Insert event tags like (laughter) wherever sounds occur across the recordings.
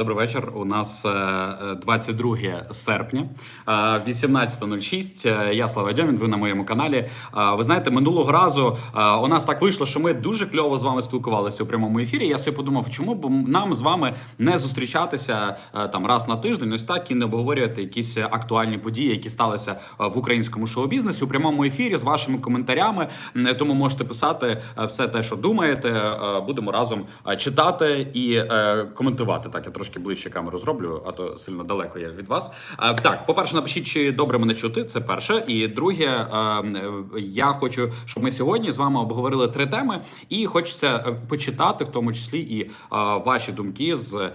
Добрий вечір. У нас е, е, 22 серпня, е, 18.06. Е, Я Слава Дьомін, ви на моєму каналі. Е, Ви знаєте, минулого разу е, у нас так вийшло, що ми дуже кльово з вами спілкувалися у прямому ефірі. Я собі подумав, чому б нам з вами не зустрічатися е, там раз на тиждень, ось так і не обговорювати якісь актуальні події, які сталися е, в українському шоу-бізнесі у прямому ефірі з вашими коментарями. Тому можете писати е, все те, що думаєте. Е, Будемо разом е, читати і е, коментувати. Так, я трошки ближче камеру зроблю, а то сильно далеко я від вас. Е, Так, по-перше, напишіть, чи добре мене чути. Це перше. І друге, е, я хочу, щоб ми сьогодні з вами обговорили три теми, і хочеться е, почитати, в тому числі і ваші думки з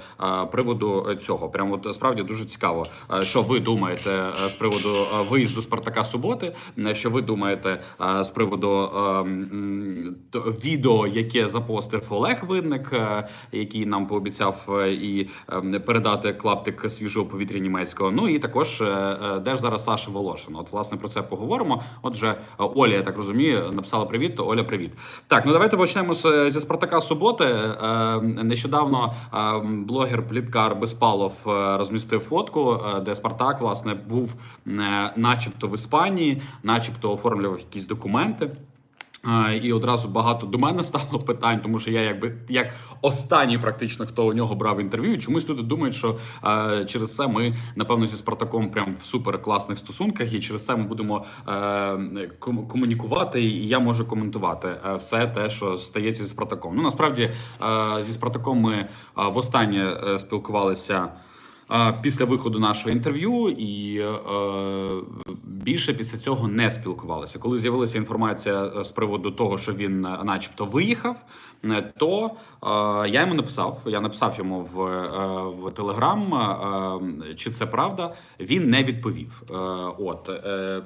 приводу цього. Прямо от справді дуже цікаво, що ви думаєте з приводу виїзду Спартака суботи. Що ви думаєте з приводу відео, яке запостив Олег Винник, який нам пообіцяв і передати клаптик свіжого повітря німецького. Ну і також е, е, де ж зараз Саша Волошин. От власне про це поговоримо. Отже, Оля, я так розумію, написала привіт. Оля, привіт. Так, ну давайте почнемо зі Спартака суботи. Е, Нещодавно е, блогер Пліткар Безпалов е, розмістив фотку, де Спартак власне був начебто в Іспанії, начебто оформлював якісь документи. І одразу багато до мене стало питань, тому що я якби як останній, практично хто у нього брав інтерв'ю. Чомусь люди думають, що е, через це ми напевно зі Спартаком прям в супер класних стосунках, і через це ми будемо е, комунікувати, і я можу коментувати е, все те, що стається зі Спартаком. Ну насправді е, зі Спартаком ми е, востаннє е, спілкувалися. Після виходу нашого інтерв'ю і більше після цього не спілкувалися. Коли з'явилася інформація е, з приводу того, що він, е, начебто, виїхав, е, то я йому написав. Я написав йому в, в Телеграм, чи це правда. Він не відповів. От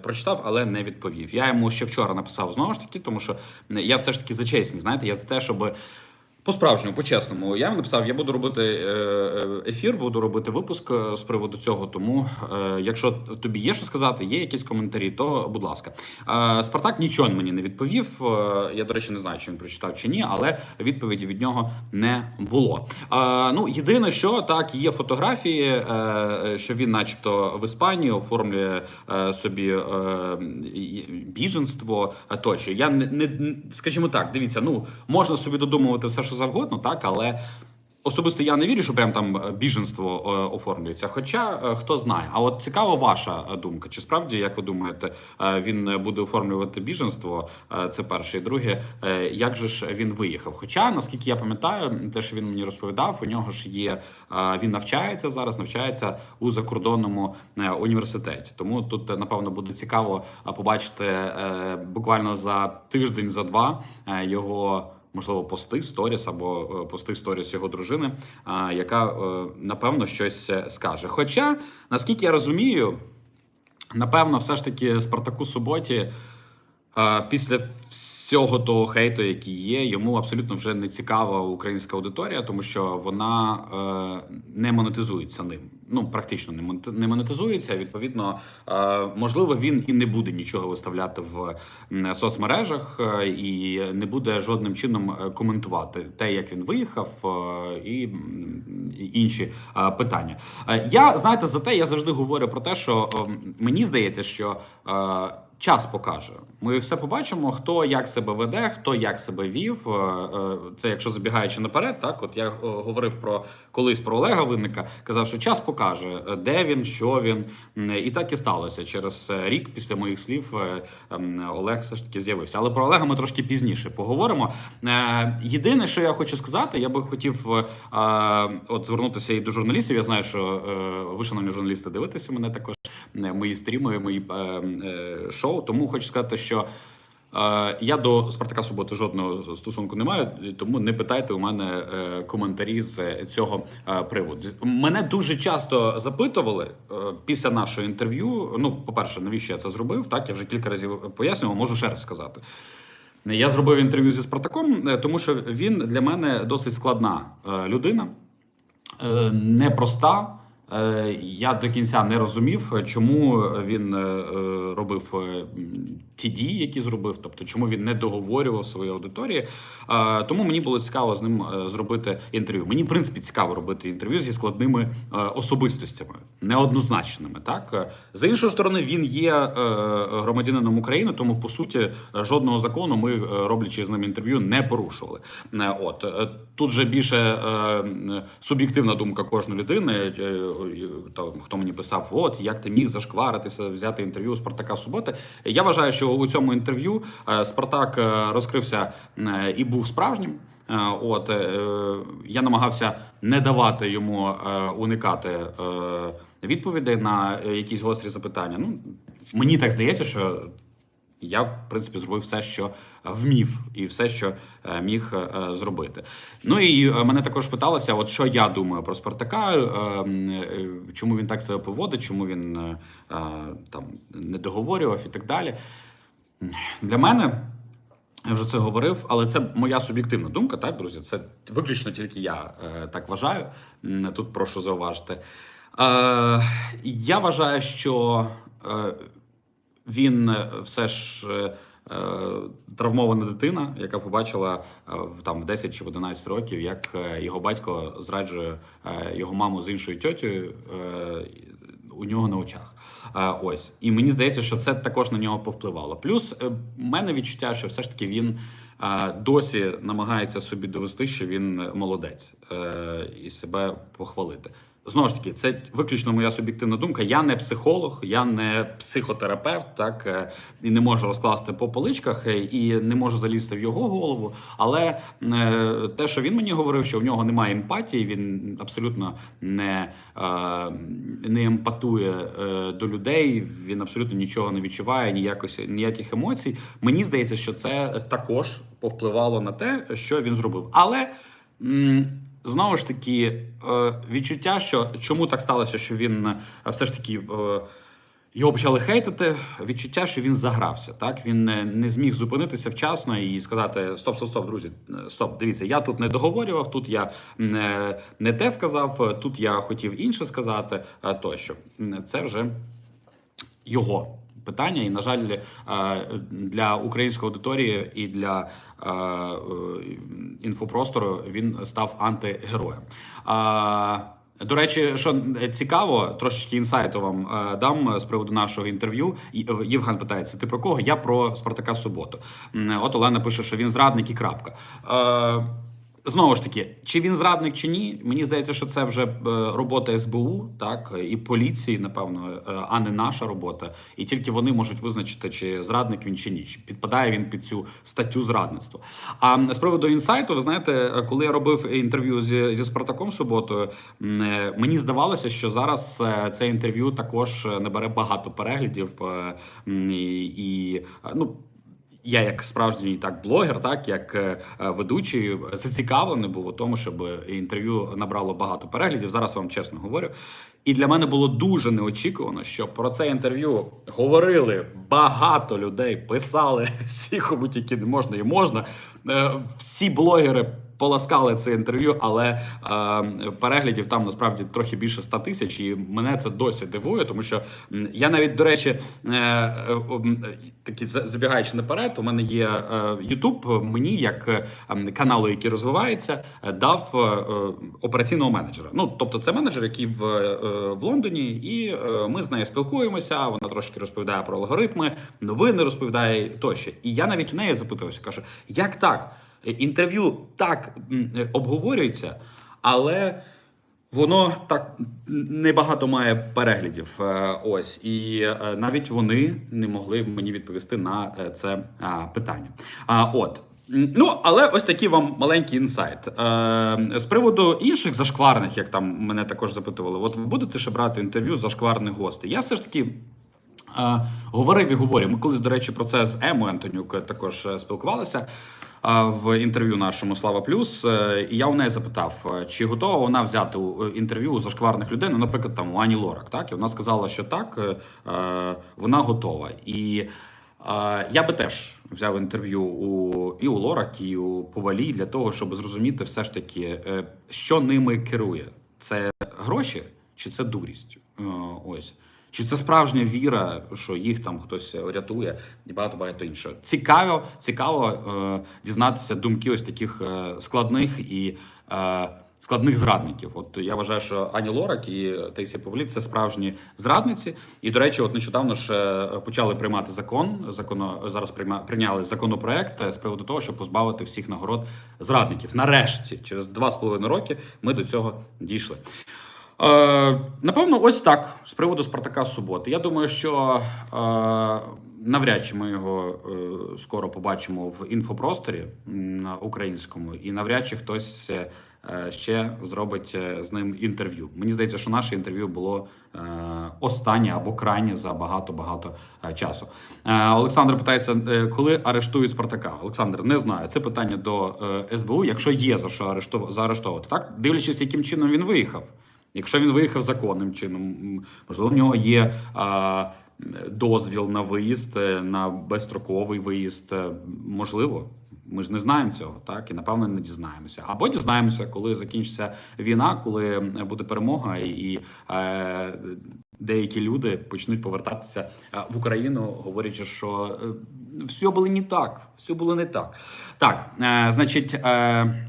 прочитав, але не відповів. Я йому ще вчора написав знову ж таки, тому що я все ж таки за чесність. Знаєте, я за те, щоб. По-справжньому, по-чесному, я йому написав, я буду робити е, е, ефір, буду робити випуск е, з приводу цього. Тому, якщо тобі є що сказати, є якісь коментарі, то будь ласка. Спартак нічого мені не відповів. Я, до речі, не знаю, чи він прочитав чи ні, але відповіді від нього не було. Ну, єдине, що так, є фотографії, що він, начебто, в Іспанії оформлює собі біженство тощо. Я не, не скажімо так, дивіться, ну можна собі додумувати все, що завгодно, так, але. Особисто я не вірю, що прям там е, біженство е, оформлюється. Хоча е, хто знає. А от цікава ваша думка. Чи справді, як ви думаєте, він буде оформлювати біженство? Це перше. І друге, як же ж він виїхав? Хоча, наскільки я пам'ятаю, те, що він мені розповідав, у нього ж є він навчається зараз, навчається у закордонному університеті. Тому тут напевно буде цікаво побачити буквально за тиждень, за два його. Можливо, пости сторіс або е, пости сторіс його дружини, яка е, напевно щось е, скаже. Хоча, наскільки я розумію, напевно, все ж таки Спартаку Суботі після всього того хейту, який є, йому абсолютно вже не цікава українська аудиторія, тому що вона е, не монетизується ним. Ну практично не монетизується. Відповідно, е, можливо, він і не буде нічого виставляти в соцмережах е, і не буде жодним чином е, коментувати те, як він виїхав, е, і інші питання. Я знаєте, за те я завжди говорю про те, що е, мені здається, що. Час покаже. Ми все побачимо, хто як себе веде, хто як себе вів. Е, е, Це якщо забігаючи наперед, так от я е, говорив про колись про Олега Винника, казав, що час покаже, де він, що він. І так і сталося. Через рік після моїх слів ем, Олег все ж таки з'явився. Але про Олега ми трошки пізніше поговоримо. Єдине, що я хочу сказати, я би хотів от звернутися і до журналістів. Я знаю, що ви, шановні журналісти, дивитеся мене також мої стріми, мої е, е, шоу. Тому хочу сказати, що. Е, Я до Спартака Суботи жодного стосунку не маю, тому не питайте у мене е, коментарі з цього е, приводу. Мене дуже часто запитували е, після нашого інтерв'ю. Ну, по-перше, навіщо я це зробив? Так, я вже кілька разів пояснював, можу ще раз сказати. Я зробив інтерв'ю зі Спартаком, е, тому що він для мене досить складна е, людина, е, непроста, Е, Я до кінця не розумів, чому він е, е, робив е, ті дії, які зробив, тобто чому він не договорював своїй аудиторії. Е, Тому мені було цікаво з ним е, зробити інтерв'ю. Мені, в принципі, цікаво робити інтерв'ю зі складними е, особистостями, неоднозначними. Так Е, з іншої сторони, він є е, громадянином України, тому по суті е, жодного закону ми, е, роблячи з ним інтерв'ю, не порушували. Е, От е, тут же більше е, суб'єктивна думка кожної людини. Е, Там, хто мені писав, от як ти міг зашкваритися, взяти інтерв'ю у Спартака Суботи. Я вважаю, що у цьому інтерв'ю е, Спартак е, розкрився і був справжнім. От я намагався не давати йому уникати відповідей на якісь гострі запитання. Ну мені так здається, що я, в принципі, зробив все, що вмів, і все, що е, міг е, зробити. Ну і е, мене також питалося, от що я думаю про Спартака, е, е, чому він так себе поводить, чому він е, е, там не договорював і так далі. Для мене. Я вже це говорив, але це моя суб'єктивна думка, так, друзі. Це виключно тільки я е, так вважаю. Тут прошу зауважити. Е, я вважаю, що е, він е, все ж е, е, травмована дитина, яка побачила в- там в 10 чи в 11 років, як його батько зраджує його маму з іншою тьотю у нього на очах. Ось. І мені здається, що це також на нього повпливало. Плюс в мене відчуття, що все ж таки він досі намагається собі довести, що він молодець і себе похвалити. Знову ж таки, це виключно моя суб'єктивна думка. Я не психолог, я не психотерапевт, так е, і не можу розкласти по поличках, е, і не можу залізти в його голову. Але е, те, що він мені говорив, що в нього немає емпатії, він абсолютно не, не емпатує до людей, він абсолютно нічого не відчуває, ніякось, ніяких емоцій. Мені здається, що це також повпливало на те, що він зробив. Але. Знову ж таки, е, відчуття, що чому так сталося, що він е, все ж таки е, його почали хейтити. Відчуття, що він загрався. Так він не, зміг зупинитися вчасно і сказати: Стоп, стоп, стоп, друзі, стоп, дивіться, я тут не договорював, тут я не, те сказав, тут я хотів інше сказати. Тощо це вже його питання, і на жаль, е, для української аудиторії і для е, е, інфопростору він став антигероєм. До речі, що цікаво, трошечки інсайту вам дам з приводу нашого інтерв'ю. Євген питається: ти про кого? Я про Спартака Суботу. От Олена пише, що він зрадник і крапка. Знову ж таки, чи він зрадник чи ні, мені здається, що це вже е, робота СБУ, так і поліції, напевно, е, а не наша робота. І тільки вони можуть визначити, чи зрадник він чи ні, чи підпадає він під цю статтю зрадництва. А з приводу інсайту, ви знаєте, е, коли я робив інтерв'ю зі, зі Спартаком суботою, мені здавалося, що зараз це інтерв'ю також набере багато переглядів і, і ну. Я як справжній так блогер, так як е, е, ведучий, зацікавлений був у тому, щоб інтерв'ю набрало багато переглядів. Зараз вам чесно говорю. І для мене було дуже неочікувано, що про це інтерв'ю говорили багато людей, писали всі, кому тільки не можна і можна. Е, Всі блогери поласкали це інтерв'ю, але е, переглядів там насправді трохи більше 100 тисяч, і мене це досі дивує, тому що я навіть, до речі, е, е, е, такі за- забігаючи наперед, у мене є е, YouTube, мені як е, каналу, який розвивається, е, дав е, е, операційного менеджера. Ну тобто, це менеджер, який в, е, в Лондоні, і е, ми з нею спілкуємося. Вона трошки розповідає про алгоритми, новини розповідає тощо. І я навіть у неї запитувався, кажу, як так? Інтерв'ю так е, обговорюється, але воно так небагато має переглядів. Е, Ось і е, навіть вони не могли мені відповісти на це питання. От. Ну, але ось такий вам маленький інсайт. Е, з приводу інших зашкварних, як там мене також запитували, от ви будете ще брати інтерв'ю з зашкварних гостей? Я все ж таки говорив і говорив. Ми колись, до речі, про це з Емою Антонюк також спілкувалися в інтерв'ю нашому Слава Плюс. Е, І я у неї запитав, е, чи готова вона взяти е, інтерв'ю у зашкварних людей, ну, наприклад, там у Ані Лорак. Так, і вона сказала, що так, вона готова. І я би теж взяв інтерв'ю у і у Лорак, і у Повалій для того, щоб зрозуміти все ж таки, що ними керує. Це гроші чи це дурість? Ось. Чи це справжня віра, що їх там хтось рятує, і багато багато іншого. Цікаво, цікаво е, дізнатися думки ось таких е, складних і е, складних зрадників. От я вважаю, що Ані Лорак і Таїсія Павліт це справжні зрадниці. І до речі, от нещодавно ж е, почали приймати закон. Законо зараз прийма, прийняли законопроект е, з приводу того, щоб позбавити всіх нагород зрадників. Нарешті, через два з половиною роки, ми до цього дійшли. Е, напевно, ось так з приводу Спартака Суботи. Я думаю, що е, навряд чи ми його е, скоро побачимо в інфопросторі на українському, і навряд чи хтось е, ще зробить е, з ним інтерв'ю. Мені здається, що наше інтерв'ю було е, останнє або крайнє за багато багато е, часу. Е, Олександр питається, е, коли арештують Спартака. Олександр не знаю. Це питання до е, СБУ. Якщо є за що арешту- заарештовувати, так дивлячись, яким чином він виїхав. Якщо він виїхав законним чином, можливо, в нього є а, дозвіл на виїзд, е, на безстроковий виїзд. е, Можливо, ми ж не знаємо цього, так і напевно не дізнаємося. Або дізнаємося, коли закінчиться війна, коли буде перемога, і е, деякі люди почнуть повертатися е, в Україну, говорячи, що все було не так, все було не так. Так, е, значить. Е,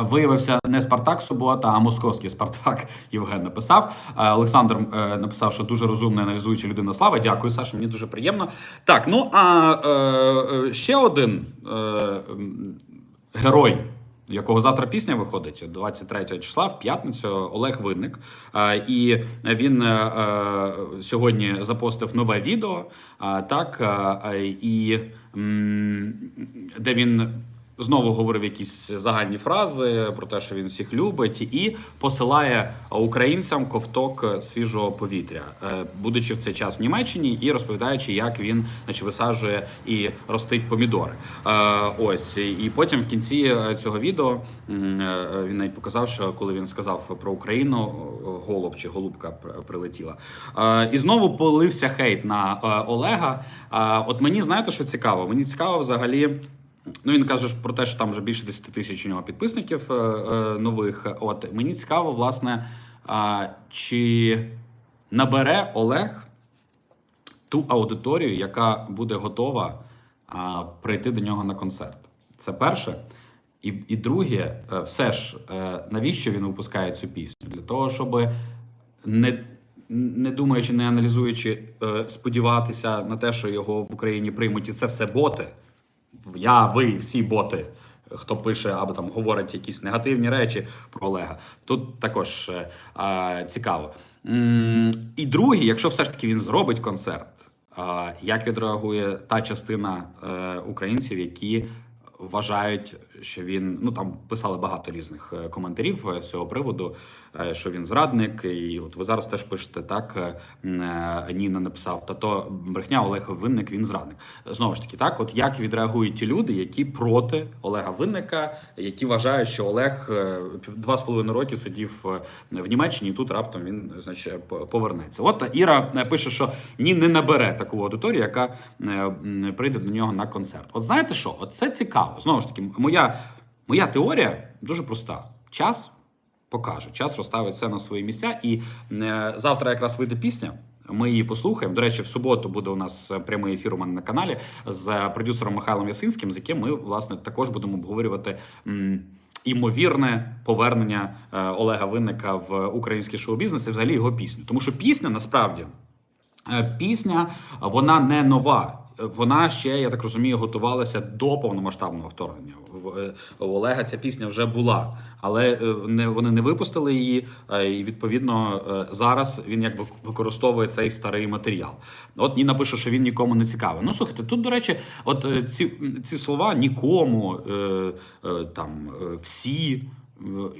Виявився не Спартак Субота, а московський Спартак. (laughs) Євген написав. Е, Олександр е, написав, що дуже розумна аналізуюча людина слава. Дякую, Саша. Мені дуже приємно. Так, ну а е, е, ще один е, герой. Якого завтра пісня виходить 23 числа в п'ятницю Олег Винник. Е, І він е, сьогодні запостив нове відео, е, так е, і де він знову говорив якісь загальні фрази про те, що він всіх любить, і посилає українцям ковток свіжого повітря, е, будучи в цей час в Німеччині і розповідаючи, як він значить, висаджує і ростить помідори. Е, Ось і потім в кінці е, цього відео він навіть показав, що коли він сказав про Україну, голуб чи голубка прилетіла. І знову полився хейт на Олега. От мені знаєте, що цікаво? Мені цікаво взагалі. Ну, він каже про те, що там вже більше 10 тисяч у нього підписників е, е, нових. От мені цікаво, власне, чи набере Олег ту аудиторію, яка буде готова прийти до нього на концерт. Це перше. І, і друге, е, все ж, навіщо він випускає цю пісню? Для того, щоб не, не думаючи, не аналізуючи, сподіватися на те, що його в Україні приймуть, і це все боти. Я, ви, всі боти, хто пише або там говорить якісь негативні речі про Олега. Тут також е, е, цікаво. І друге, якщо все ж таки він зробить концерт, е, як відреагує та частина е, українців, які вважають, що він ну там писали багато різних е, коментарів з цього приводу, що він зрадник, і от ви зараз теж пишете так. е, е, Ніна написав, та то брехня Олег Винник, він зрадник. Знову ж таки, так, от як відреагують ті люди, які проти Олега Винника, які вважають, що Олег е, два з половиною роки сидів е, в Німеччині, і тут раптом він значить, по- повернеться. От Іра е, пише, що ні, не набере таку аудиторію, яка е, прийде до нього на концерт. От знаєте що? От це цікаво. Знову ж таки, моя, моя теорія дуже проста: час покаже, час розставить все на свої місця. І е, завтра якраз вийде пісня. Ми її послухаємо. До речі, в суботу буде у нас е, прямий ефір у мене на каналі з продюсером Михайлом Ясинським, з яким ми власне також будемо обговорювати. Імовірне повернення е, Олега Винника в український шоу-бізнес і взагалі його пісню. Тому що пісня насправді Е, Пісня вона не нова. Вона ще, я так розумію, готувалася до повномасштабного вторгнення. В е, у Олега ця пісня вже була, але е, не вони не випустили її. е, І відповідно зараз він якби використовує цей старий матеріал. От Ніна пише, що він нікому не цікавий. Ну слухайте, тут, до речі, от ці, ці слова нікому там всі.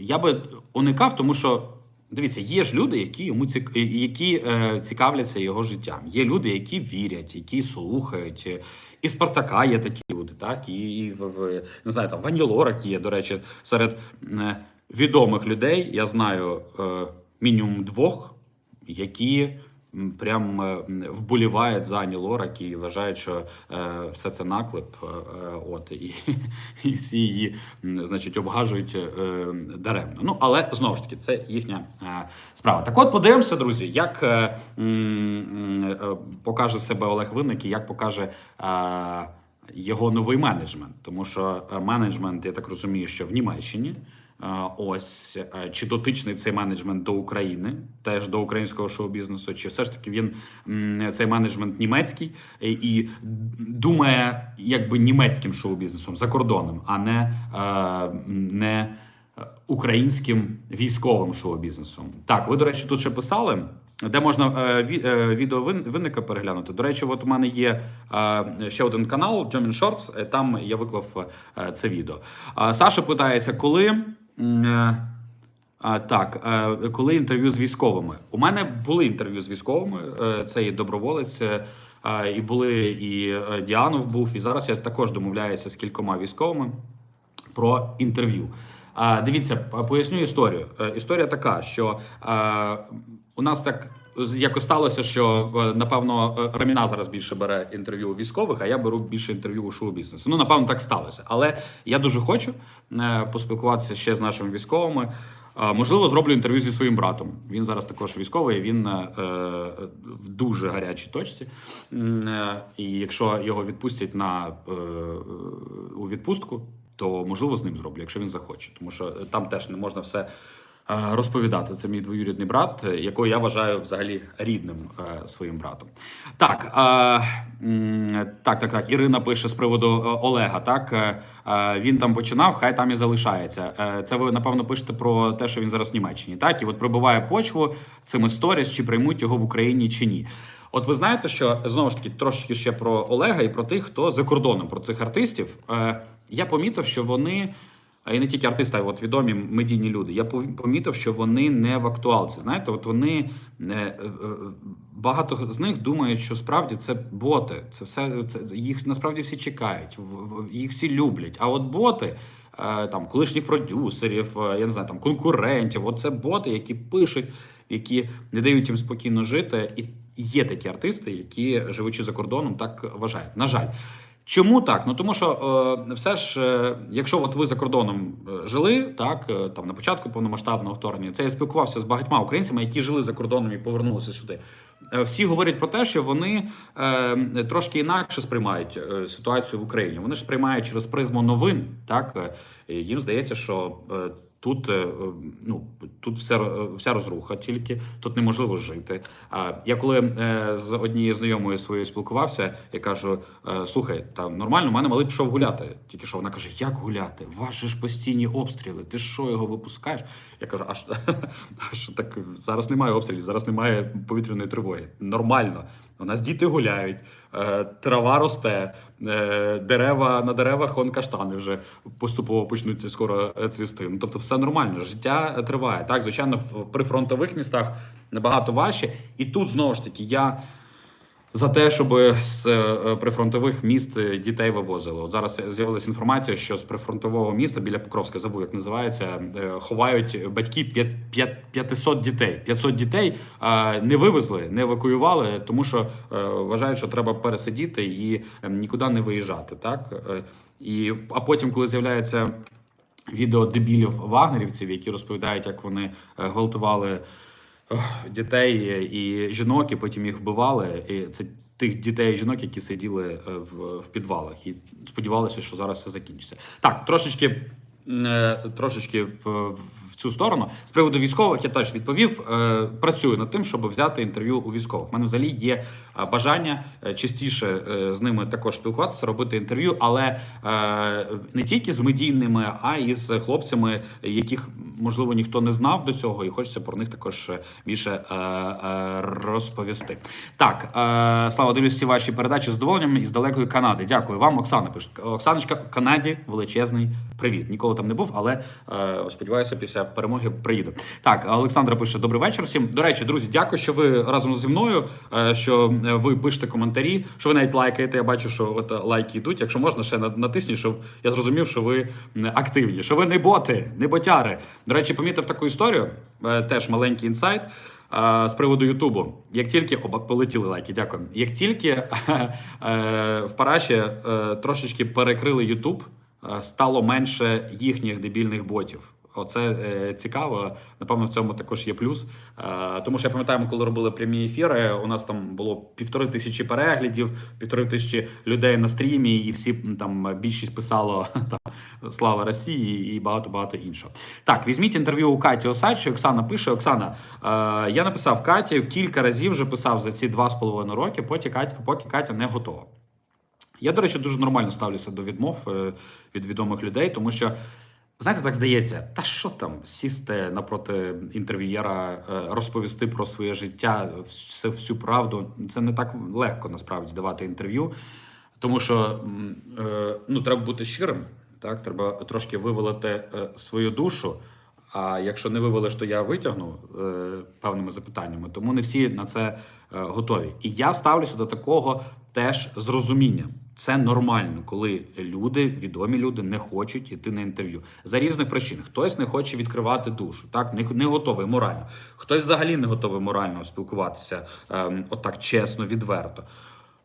Я би уникав, тому що Дивіться, є ж люди, які йому цік... які е, цікавляться його життям. Є люди, які вірять, які слухають. І Спартака є такі люди, так і, і в, не знаю, там Ванілорак є. До речі, серед е, відомих людей я знаю е, мінімум двох, які прям е, вболівають за Ані Лорак і вважають, що е, все це наклеп. е, От і, (laughs) і всі її, значить, обгажують даремно. Ну але знову ж таки, це їхня справа. Так, от подивимося, друзі, як покаже себе Олег Винник і як покаже. його новий менеджмент, тому що менеджмент, я так розумію, що в Німеччині. Е, Ось е, чи дотичний цей менеджмент до України, теж до українського шоу-бізнесу, чи все ж таки він цей менеджмент німецький і, і думає якби німецьким шоу-бізнесом за кордоном, а не, е, не українським військовим шоу-бізнесом. Так, ви, до речі, тут ще писали. Де можна е, е, відео вин- винника переглянути? До речі, от у мене є е, ще один канал Тьомін Шортс. е, Там я виклав е, це відео. Саша питається, коли. Е, а, так, е, коли інтерв'ю з військовими? У мене були інтерв'ю з військовими. е, Це і доброволець, і були і Діанов був. І зараз я також домовляюся з кількома військовими про інтерв'ю. Дивіться, поясню історію. Історія така, що у нас так якось сталося, що е, напевно е, Раміна зараз більше бере інтерв'ю у військових, а я беру більше інтерв'ю у шоу-бізнесу. Ну, напевно, так сталося. Але я дуже хочу е, поспілкуватися ще з нашими військовими. Можливо, зроблю інтерв'ю зі своїм братом. Він зараз також військовий. Він е, в дуже гарячій точці. І якщо його відпустять на е, у відпустку, то можливо з ним зроблю, якщо він захоче. Тому що там теж не можна все розповідати. Це мій двоюрідний брат, е, якого я вважаю взагалі рідним е, своїм братом. Так, е, так, так, так. Ірина пише з приводу е, Олега. Так е, е, він там починав, хай там і залишається. Е, Це ви напевно пишете про те, що він зараз в Німеччині. Так, і от пробиває почву цими сторіс, чи приймуть його в Україні чи ні. От ви знаєте, що знову ж таки трошки ще про Олега і про тих, хто за кордоном, про тих артистів. Е, я помітив, що вони. І не тільки артисти, а от відомі медійні люди. Я помітив, що вони не в актуалці. Знаєте, от вони е, е, багато з них думають, що справді це боти. Це все це їх насправді всі чекають, їх всі люблять. А от боти. е, Там колишніх продюсерів, я не знаю, там конкурентів. От це боти, які пишуть, які не дають їм спокійно жити. І є такі артисти, які живучи за кордоном, так вважають. На жаль. Чому так? Ну тому що е, все ж, е, якщо от ви за кордоном е, жили, так е, там на початку повномасштабного вторгнення, це я спілкувався з багатьма українцями, які жили за кордоном і повернулися сюди. Е, всі говорять про те, що вони е, трошки інакше сприймають е, ситуацію в Україні. Вони ж сприймають через призму новин. Так Е, їм здається, що е, Тут, е, е, ну, тут все, вся розруха тільки, тут неможливо жити. А я коли е, з однією знайомою своєю спілкувався, я кажу: слухай, там нормально, у мене малий пішов гуляти. Тільки що вона каже: Як гуляти? Же ж постійні обстріли. Ти що його випускаєш? Я кажу, а що, (laughs) а що так зараз немає обстрілів, зараз немає повітряної тривоги. Нормально. У нас діти гуляють, е, трава росте, е, дерева на деревах он каштани вже поступово почнуть скоро е, цвісти. Ну тобто, все нормально, життя триває. Так, звичайно, в прифронтових містах набагато важче. І тут знову ж таки я. За те, щоб з е, прифронтових міст е, дітей вивозили. От зараз з'явилася інформація, що з прифронтового міста біля Покровська забув, як називається, е, ховають батьки п'ят- п'ят- 500 дітей. 500 дітей не вивезли, не евакуювали, тому що вважають, що треба пересидіти і е, нікуди не виїжджати. Так і а потім, коли з'являється відео дебілів вагнерівців, які розповідають, як вони гвалтували дітей і жінок, і потім їх вбивали. І це тих дітей і жінок, які сиділи е, в, в підвалах, і сподівалися, що зараз все закінчиться. Так, трошечки, е, трошечки цю сторону. З приводу військових я теж відповів. Е, Працюю над тим, щоб взяти інтерв'ю у військових. У мене взагалі є е, бажання е, частіше з ними також спілкуватися, робити інтерв'ю, але не тільки з медійними, а й з хлопцями, яких можливо ніхто не знав до цього, і хочеться про них також більше розповісти. Так, слава дивлюсь ваші передачі з задоволенням із далекої Канади. Дякую вам, Оксана. Пише Оксаночка, Канаді величезний привіт. Ніколи там не був, але сподіваюся, після перемоги приїду. Так, Олександра пише: добрий вечір всім. До речі, друзі, дякую, що ви разом зі мною. е, Що е, ви пишете коментарі, що ви навіть лайкаєте. Я бачу, що от е, лайки йдуть. Якщо можна, ще на- натисніть, щоб я зрозумів, що ви активні, що ви не боти, не ботяри. До речі, помітив таку історію. Теж маленький інсайт. З приводу Ютубу, як тільки оба полетіли лайки, дякую. Як тільки (laughs) в параші трошечки перекрили Ютуб, стало менше їхніх дебільних ботів. Оце е, цікаво. Напевно, в цьому також є плюс. Е, тому що я пам'ятаю, коли робили прямі ефіри, у нас там було півтори тисячі переглядів, півтори тисячі людей на стрімі, і всі там більшість писало (laughs) там Слава Росії і багато багато іншого. Так, візьміть інтерв'ю у Каті Осадчої. Оксана пише: Оксана, е, я написав Каті кілька разів вже писав за ці два з половиною роки, поки Катя, поки Катя не готова. Я, до речі, дуже нормально ставлюся до відмов е, від відомих людей, тому що, знаєте, так здається, та що там сісти напроти інтерв'єра, е, розповісти про своє життя, всю правду. Це не так легко насправді давати інтерв'ю, тому що е, ну, треба бути щирим, так? треба трошки вивалити е, свою душу. А якщо не вивелиш, то я витягну певними запитаннями. Тому не всі на це готові. І я ставлюся до такого теж з розумінням. Це нормально, коли люди, відомі люди, не хочуть іти на інтерв'ю за різних причин. Хтось не хоче відкривати душу, так не, не готовий морально. Хтось взагалі не готовий морально спілкуватися ем, отак чесно, відверто.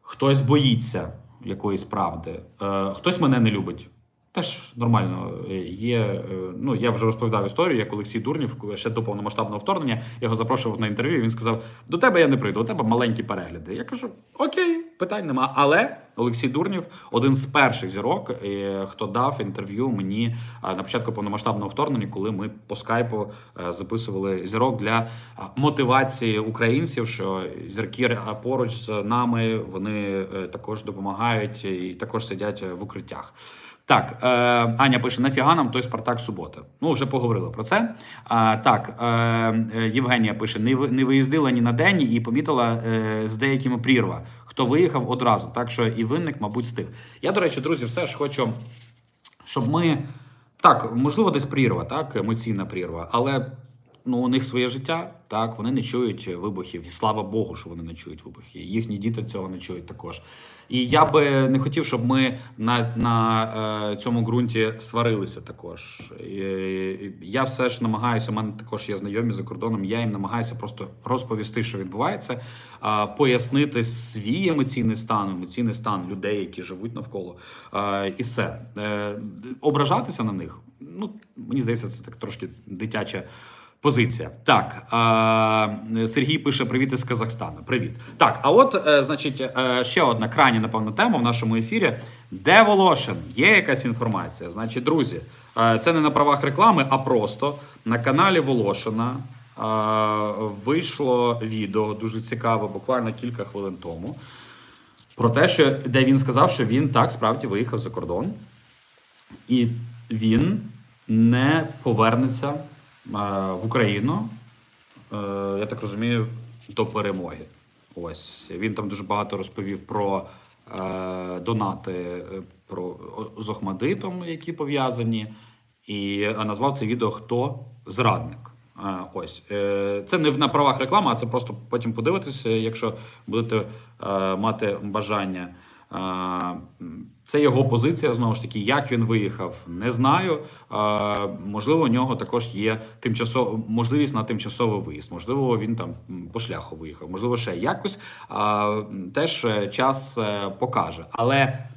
Хтось боїться якоїсь правди, е, хтось мене не любить. Теж нормально Е, є. е, Ну я вже розповідав історію, як Олексій Дурнів ще до повномасштабного вторгнення його запрошував на інтерв'ю. і Він сказав: До тебе я не прийду, у тебе маленькі перегляди. Я кажу: Окей, питань нема. Але Олексій Дурнів один з перших зірок, е, хто дав інтерв'ю мені на початку повномасштабного вторгнення, коли ми по скайпу записували зірок для мотивації українців, що зірки поруч з нами вони також допомагають і також сидять в укриттях. Так, е, Аня пише: нафіга нам той Спартак субота. Ну, вже поговорили про це. А, так, е, Євгенія пише: не, не виїздила ні на день і помітила е, з деякими прірва. Хто виїхав одразу, так що і винник, мабуть, стих. Я, до речі, друзі, все ж хочу, щоб ми. Так, можливо, десь прірва, так, емоційна прірва, але ну, у них своє життя, так, вони не чують вибухів. І слава Богу, що вони не чують вибухи. Їхні діти цього не чують також. І я би не хотів, щоб ми на, на е, цьому ґрунті сварилися також. І, я все ж намагаюся, у мене також є знайомі за кордоном. Я їм намагаюся просто розповісти, що відбувається, а, пояснити свій емоційний стан, емоційний стан людей, які живуть навколо. Е, і все. Е, ображатися на них. Ну, мені здається, це так трошки дитяча. Позиція. Так, Сергій пише: Привіт із Казахстану. Привіт. Так, а от, е, значить, е, ще одна крайня, напевно, тема в нашому ефірі. Де Волошин? Є якась інформація? Значить, друзі, е, це не на правах реклами, а просто на каналі Волошина вийшло відео дуже цікаве, буквально кілька хвилин тому. Про те, що де він сказав, що він так справді виїхав за кордон, і він не повернеться в Україну, е, я так розумію, до перемоги. Ось він там дуже багато розповів про е, донати е, про з Охмадитом, які пов'язані, і назвав це відео Хто зрадник. Ось це не в- на правах реклами, а це просто потім подивитися, якщо будете мати бажання. Це його позиція знову ж таки. Як він виїхав, не знаю. Можливо, у нього також є тимчасово можливість на тимчасовий виїзд. Можливо, він там по шляху виїхав. Можливо, ще якось. Теж е, час е, покаже. Але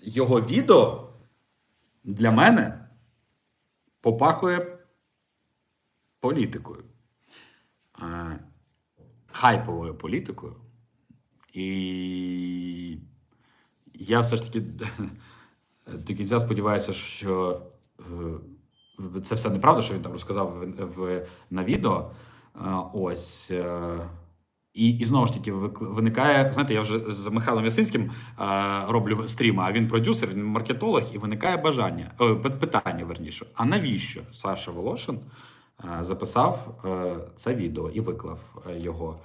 його відео для мене попахує політикою. Е, Хайповою політикою. І я все ж таки (laughs) до кінця сподіваюся, що е, це все неправда, що він там розказав в, на відео. Е, Ось. е, І, і знову ж таки виникає, знаєте, я вже з Михайлом Ясинським роблю стріми, а він продюсер, він маркетолог, і виникає бажання, о, питання верніше. А навіщо Саша Волошин записав це відео і виклав його?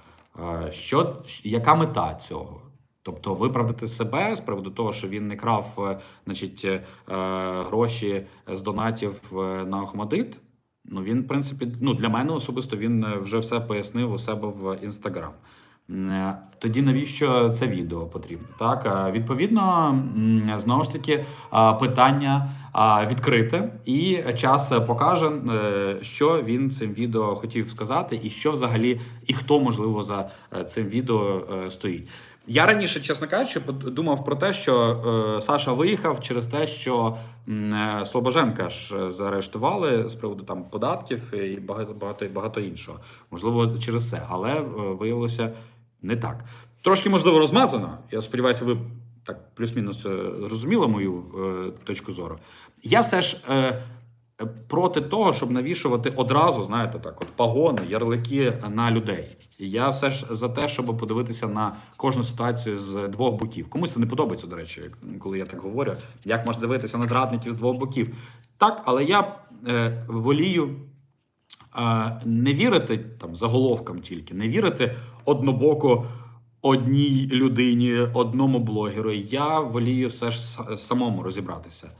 Що, яка мета цього? Тобто виправдати себе з приводу того, що він не крав е, значить, е, гроші з донатів е, на Охмадит. Ну він, в принципі, ну для мене особисто він вже все пояснив у себе в інстаграм. Тоді навіщо це відео потрібно? Так, відповідно, знову ж таки, питання відкрите, і час покаже, що він цим відео хотів сказати, і що взагалі, і хто можливо за цим відео стоїть. Я раніше, чесно кажучи, думав про те, що е, Саша виїхав через те, що е, Слобоженка ж е, заарештували з приводу там податків і багато багато багато іншого. Можливо, через це, але е, виявилося не так. Трошки можливо розмазано. Я сподіваюся, ви так плюс-мінус е, зрозуміли мою е, точку зору. Я все ж е, проти того, щоб навішувати одразу, знаєте, так, от пагони, ярлики на людей. І я все ж за те, щоб подивитися на кожну ситуацію з двох боків. Комусь це не подобається, до речі, коли я так говорю. Як можна дивитися на зрадників з двох боків? Так, але я е, волію е, не вірити там заголовкам тільки, не вірити однобоко одній людині, одному блогеру. Я волію все ж самому розібратися,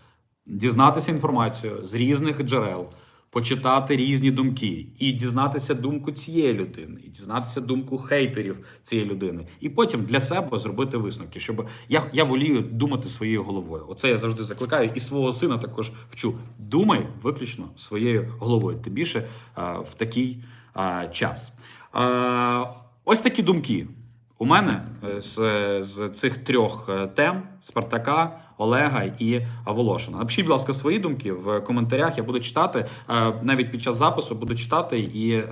дізнатися інформацію з різних джерел, почитати різні думки, і дізнатися думку цієї людини, і дізнатися думку хейтерів цієї людини, і потім для себе зробити висновки, щоб я, я волію думати своєю головою. Оце я завжди закликаю, і свого сина також вчу. Думай виключно своєю головою. Тим більше а, в такий а, час. А, ось такі думки. У мене е, з, з цих трьох е, тем Спартака, Олега і Волошина. Напишіть, будь ласка, свої думки в коментарях. Я буду читати е, навіть під час запису буду читати і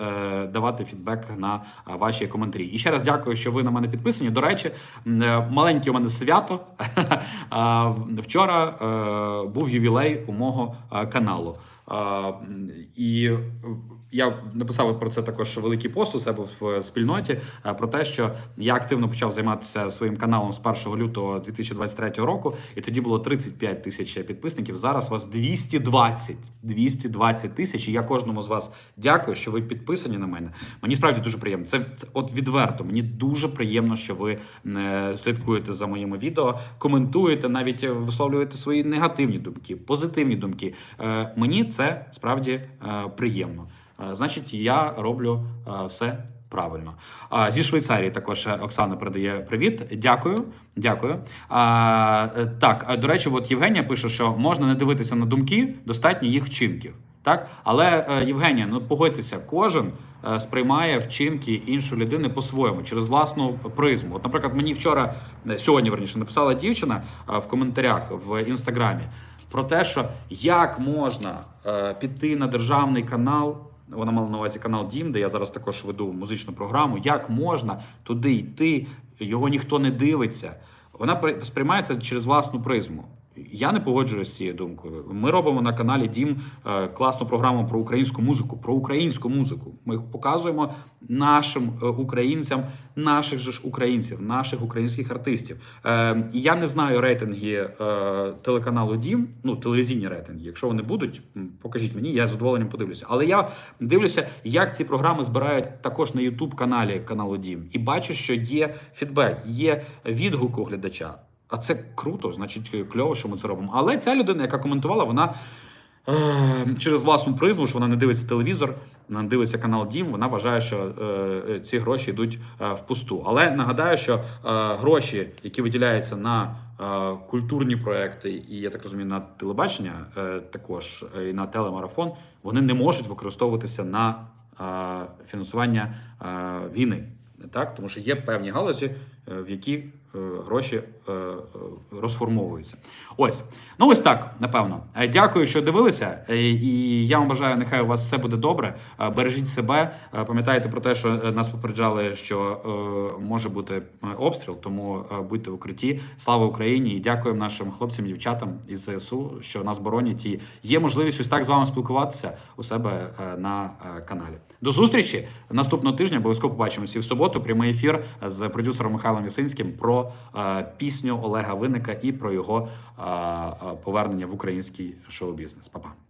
давати фідбек на ваші коментарі. І ще раз дякую, що ви на мене підписані. До речі, маленьке у мене свято. (laughs) Вчора був ювілей у мого каналу. І я написав про це також великий пост у себе в спільноті е, про те, що я активно почав займатися своїм каналом з 1 лютого 2023 року, і тоді було 35 тисяч підписників. Зараз вас 220. 220 тисяч. І я кожному з вас дякую, що ви підписані на мене. Мені справді дуже приємно. Це, це от відверто. Мені дуже приємно, що ви е, слідкуєте за моїми відео, коментуєте, навіть висловлюєте свої негативні думки, позитивні думки. Е, мені це справді приємно. Е, Значить, я роблю е, все правильно. А зі Швейцарії також е, Оксана передає привіт. Дякую. Дякую. А, е, так, до речі, от Євгенія пише, що можна не дивитися на думки, достатньо їх вчинків. Так, але е, Євгенія, ну погодьтеся, кожен е, сприймає вчинки іншої людини по-своєму через власну призму. От, наприклад, мені вчора, е, сьогодні верніше, написала дівчина е, в коментарях в інстаграмі про те, що як можна е, піти на державний канал. Вона мала на увазі канал Дім, де я зараз також веду музичну програму. Як можна туди йти? Його ніхто не дивиться. Вона сприймається через власну призму. Я не погоджуюся з цією думкою. Ми робимо на каналі Дім е, класну програму про українську музику. Про українську музику. Ми показуємо нашим е, українцям, наших же ж українців, наших українських артистів. Е, і я не знаю рейтинги телеканалу Дім, ну телевізійні рейтинги. Якщо вони будуть, покажіть мені, я з задоволенням подивлюся. Але я дивлюся, як ці програми збирають також на Ютуб каналі каналу Дім, і бачу, що є фідбек, є відгук у глядача. А це круто, значить кльово, що ми це робимо. Але ця людина, яка коментувала, вона е, через власну призму, що вона не дивиться телевізор, не дивиться канал Дім. Вона вважає, що е, ці гроші йдуть е, впусту. Але нагадаю, що е, гроші, які виділяються на е, культурні проекти, і я так розумію, на телебачення, е, також е, і на телемарафон, вони не можуть використовуватися на е, фінансування е, війни. Так, тому що є певні галузі, е, в які е, гроші е, е, розформовуються. Ось, ну ось так, напевно. Е, Дякую, що дивилися. Е, І я вам бажаю, нехай у вас все буде добре. Е, Бережіть себе. Е, Пам'ятайте про те, що е, нас попереджали, що е, може бути е, обстріл, тому е, будьте в укритті. Слава Україні! І дякуємо нашим хлопцям, дівчатам із ЗСУ, що нас боронять. І є можливість ось так з вами спілкуватися у себе е, на е, каналі. До зустрічі наступного тижня. Обов'язково побачимося і в суботу. Прямий ефір з продюсером Михайлом Ясинським про е, пісню Олега Винника і про його повернення в український шоу-бізнес. Па-па.